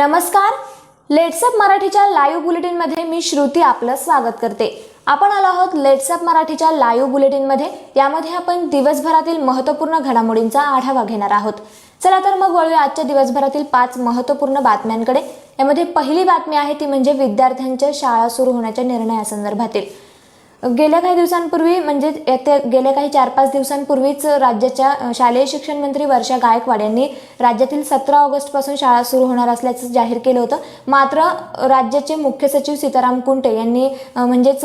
नमस्कार. लेट्सअप मराठीच्या लाईव्ह बुलेटिनमध्ये मी श्रुती आपलं स्वागत करते. आपण आलो आहोत लेट्सअप मराठीच्या लाईव्ह बुलेटिनमध्ये यामध्ये आपण दिवसभरातील महत्त्वपूर्ण घडामोडींचा आढावा घेणार आहोत. चला तर मग वळूया आजच्या दिवसभरातील पाच महत्त्वपूर्ण बातम्यांकडे. यामध्ये पहिली बातमी आहे ती म्हणजे विद्यार्थ्यांच्या शाळा सुरू होण्याच्या निर्णयासंदर्भातील. गेल्या काही दिवसांपूर्वी म्हणजे येत्या गेल्या काही चार पाच दिवसांपूर्वीच राज्याच्या शालेय शिक्षण मंत्री वर्षा गायकवाड यांनी राज्यातील सतरा ऑगस्टपासून शाळा सुरू होणार असल्याचं जाहीर केलं होतं. मात्र राज्याचे मुख्य सचिव सीताराम कुंटे यांनी म्हणजेच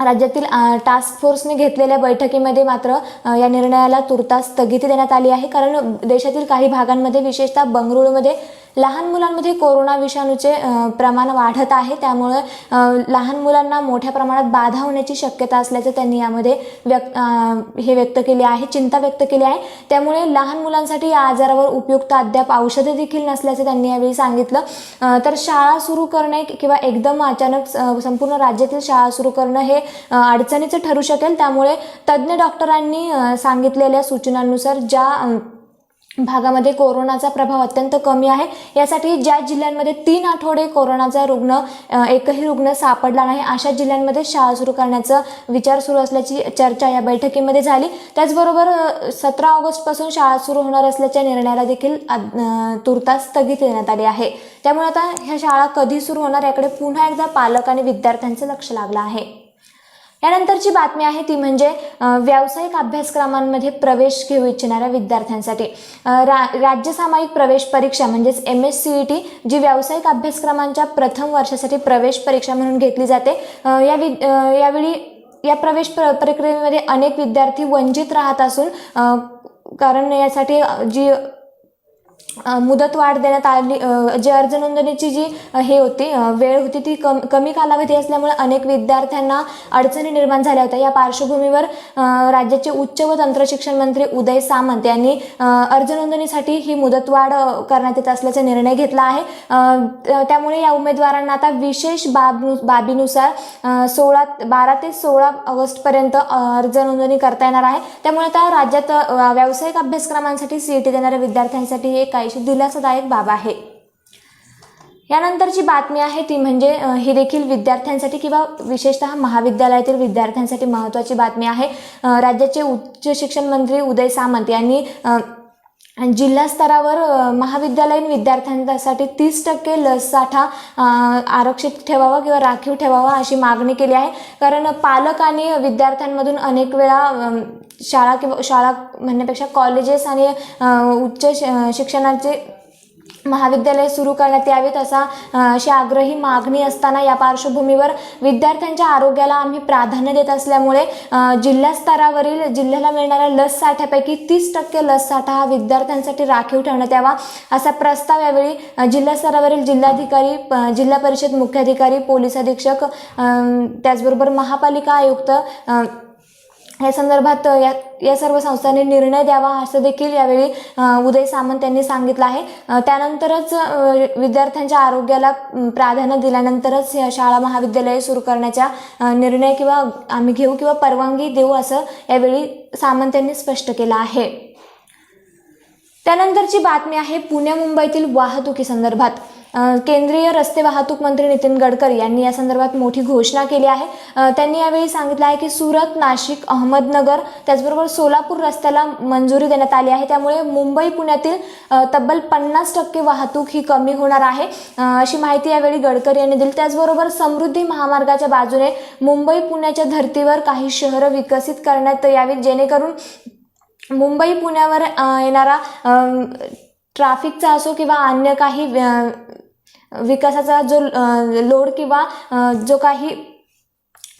राज्यातील टास्क फोर्सने घेतलेल्या बैठकीमध्ये मात्र या निर्णयाला तुर्तास स्थगिती देण्यात आली आहे. कारण देशातील काही भागांमध्ये विशेषतः बंगळुरूमध्ये लहान मुलांमध्ये कोरोना विषाणूचे प्रमाण वाढत आहे. त्यामुळे लहान मुलांना मोठ्या प्रमाणात बाधा होण्याची शक्यता असल्याचं त्यांनी यामध्ये व्यक्त हे व्यक्त केले आहे चिंता व्यक्त केली आहे. त्यामुळे लहान मुलांसाठी या आजारावर उपयुक्त अद्याप औषधे देखील नसल्याचं त्यांनी यावेळी सांगितलं. तर शाळा सुरू करणे किंवा एकदम अचानक संपूर्ण राज्यातील शाळा सुरू करणं हे अडचणीचं ठरू शकेल. त्यामुळे तज्ज्ञ डॉक्टरांनी सांगितलेल्या सूचनांनुसार ज्या भागामध्ये कोरोनाचा प्रभाव अत्यंत कमी आहे. यासाठी ज्या जिल्ह्यांमध्ये तीन आठवडे कोरोनाचा रुग्ण एकही रुग्ण सापडला नाही अशा जिल्ह्यांमध्ये शाळा सुरू करण्याचा विचार सुरू असल्याची चर्चा या बैठकीमध्ये झाली. त्याचबरोबर सतरा ऑगस्टपासून शाळा सुरू होणार असल्याच्या निर्णयाला देखील तुर्तास स्थगिती देण्यात आली आहे. त्यामुळे आता ह्या शाळा कधी सुरू होणार याकडे पुन्हा एकदा पालक आणि विद्यार्थ्यांचं लक्ष लागलं आहे. यानंतरची बातमी आहे ती म्हणजे व्यावसायिक अभ्यासक्रमांमध्ये प्रवेश घेऊ इच्छिणाऱ्या विद्यार्थ्यांसाठी. रा राज्य सामायिक प्रवेश परीक्षा म्हणजेच M S C E T जी व्यावसायिक अभ्यासक्रमांच्या प्रथम वर्षासाठी प्रवेश परीक्षा म्हणून घेतली जाते. या वि यावेळी या प्रवेश प्र प्रक्रियेमध्ये अनेक विद्यार्थी वंचित राहत असून कारण यासाठी जी मुदतवाढ देण्यात आली जे अर्ज नोंदणीची जी हे होती वेळ होती ती कम कमी कालावधी असल्यामुळे अनेक विद्यार्थ्यांना अडचणी निर्माण झाल्या होत्या. या पार्श्वभूमीवर राज्याचे उच्च व तंत्रशिक्षण मंत्री उदय सामंत यांनी अर्ज नोंदणीसाठी ही मुदतवाढ करण्यात येत असल्याचा निर्णय घेतला आहे. त्यामुळे या उमेदवारांना आता विशेष बाब बाबीनुसार सोळा बारा ते सोळा ऑगस्टपर्यंत अर्ज नोंदणी करता येणार आहे. त्यामुळे आता राज्यात व्यावसायिक अभ्यासक्रमांसाठी सी ई टी देणाऱ्या विद्यार्थ्यांसाठी हे काहीशी दिलासादायक बाब आहे. यानंतरची बातमी आहे ती म्हणजे ही देखील विद्यार्थ्यांसाठी किंवा विशेषतः महाविद्यालयातील विद्यार्थ्यांसाठी महत्त्वाची बातमी आहे. राज्याचे उच्च शिक्षण मंत्री उदय सामंत यांनी आणि जिल्हा स्तरावर महाविद्यालयीन विद्यार्थ्यांसाठी तीस टक्के लस साठा आरक्षित ठेवावा किंवा राखीव ठेवावा अशी मागणी केली आहे. कारण पालक आणि विद्यार्थ्यांमधून अनेक वेळा शाळा किंवा शाळा म्हणण्यापेक्षा कॉलेजेस आणि उच्च श- शिक्षणाचे महाविद्यालय सुरू करण्यात यावीत असा अशी आग्रही मागणी असताना या पार्श्वभूमीवर विद्यार्थ्यांच्या आरोग्याला आम्ही प्राधान्य देत असल्यामुळे जिल्हा स्तरावरील जिल्ह्याला मिळणाऱ्या लस साठ्यापैकी तीस टक्के लस साठा हा विद्यार्थ्यांसाठी राखीव ठेवण्यात यावा असा प्रस्ताव यावेळी जिल्हा स्तरावरील जिल्हाधिकारी जिल्हा परिषद मुख्याधिकारी पोलीस अधीक्षक त्याचबरोबर महापालिका आयुक्त या संदर्भात या या सर्व संस्थांनी निर्णय द्यावा असं देखील यावेळी उदय सामंत यांनी सांगितलं आहे. त्यानंतरच विद्यार्थ्यांच्या आरोग्याला प्राधान्य दिल्यानंतरच शाळा महाविद्यालये सुरू करण्याचा निर्णय किंवा आम्ही घेऊ किंवा परवानगी देऊ असं यावेळी सामंत यांनी स्पष्ट केलं आहे. त्यानंतरची बातमी आहे पुणे मुंबईतील वाहतुकी संदर्भात. केंद्रीय रस्ते वाहतूक मंत्री नितीन गडकरी यांनी या संदर्भात मोठी घोषणा केली आहे. त्यांनी यावेळी सांगितलं आहे की सुरत नाशिक अहमदनगर त्याचबरोबर सोलापूर रस्त्याला मंजुरी देण्यात आली आहे. त्यामुळे मुंबई पुण्यातील तब्बल पन्नास टक्के वाहतूक ही कमी होणार आहे. अशी माहिती यावेळी गडकरी यांनी दिली. त्याचबरोबर समृद्धी महामार्गाच्या बाजूने मुंबई पुण्याच्या धर्तीवर काही शहरं विकसित करण्यात यावीत जेणेकरून मुंबई पुण्यावर येणारा ट्राफिकचा ट्रॅफिकचा असो किंवा अन्य काही विकासाचा जो लोड किंवा जो काही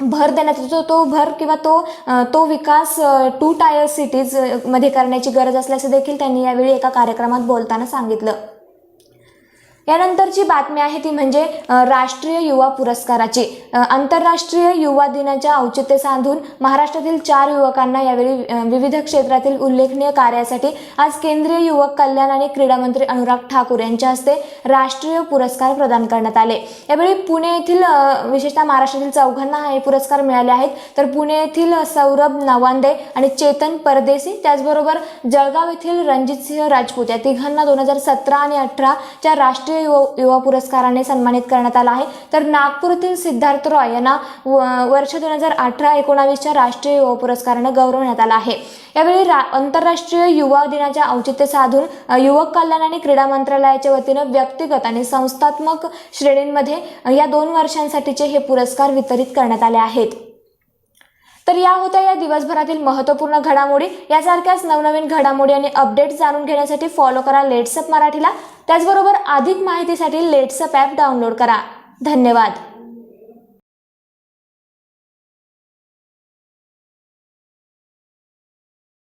भर देण्यात येतो तो भर किंवा तो तो विकास टू टायर सिटीजमध्ये करण्याची गरज असल्याचं देखील त्यांनी यावेळी एका कार्यक्रमात बोलताना सांगितलं. यानंतरची बातमी आहे ती म्हणजे राष्ट्रीय युवा पुरस्काराची. आंतरराष्ट्रीय युवा दिनाच्या औचित्य साधून महाराष्ट्रातील चार युवकांना यावेळी विविध क्षेत्रातील उल्लेखनीय कार्यासाठी आज केंद्रीय युवक कल्याण आणि क्रीडा मंत्री अनुराग ठाकूर यांच्या हस्ते राष्ट्रीय पुरस्कार प्रदान करण्यात आले. यावेळी पुणे येथील विशेषतः महाराष्ट्रातील चौघांना हे पुरस्कार मिळाले आहेत. तर पुणे येथील सौरभ नवांदे आणि चेतन परदेसी त्याचबरोबर जळगाव येथील रणजितसिंह राजपूत या तिघांना दोन हजार सतरा आणि अठराच्या राष्ट्रीय युवा युवा पुरस्काराने सन्मानित करण्यात आला आहे. तर नागपूरतील सिद्धार्थ रॉय यांना वर्ष दोन हजार अठरा एकोणावीसच्या राष्ट्रीय युवा पुरस्काराने गौरवण्यात आला आहे. यावेळी रा आंतरराष्ट्रीय युवा दिनाच्या औचित्य साधून युवक कल्याण आणि क्रीडा मंत्रालयाच्या वतीनं व्यक्तिगत आणि संस्थात्मक श्रेणींमध्ये या दोन वर्षांसाठीचे हे पुरस्कार वितरित करण्यात आले आहेत. तर या होत्या या दिवसभरातील महत्त्वपूर्ण घडामोडी. यासारख्याच नवनवीन घडामोडी आणि अपडेट्स जाणून घेण्यासाठी फॉलो करा लेट्सअप मराठीला. त्याचबरोबर अधिक माहितीसाठी लेट्सअप ॲप डाउनलोड करा. धन्यवाद.